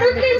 Everything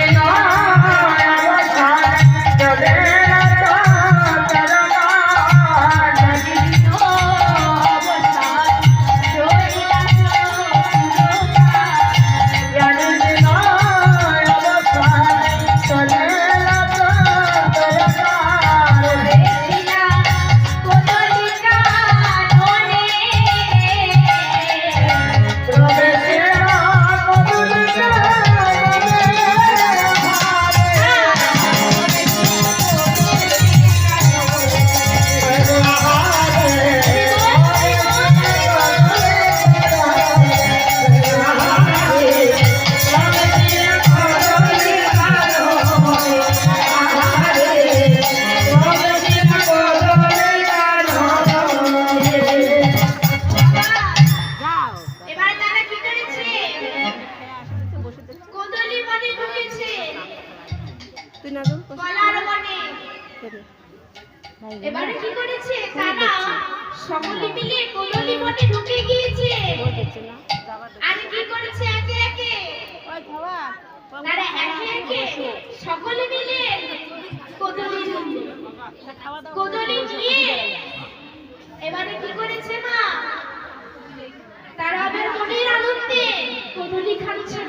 এবারে কি করেছে? তারা সকলে মিলে কোদলি বনে ঢুকে গিয়েছে। আর কি করেছে একে একে? তারা একে একে সকলে মিলে কোদলি কোদলি নিয়ে এবারে কি করেছে না তারা আবার মনের আনন্দে কোদলি খাচ্ছে।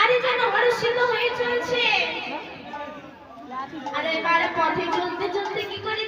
আরে যেন হরষিত হয়ে চলছে। আর এবার পথে চলতে চলতে কি করেছে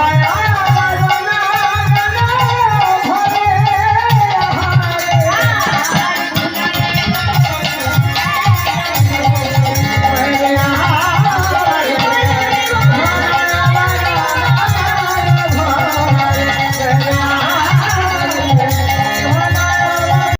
Yeah.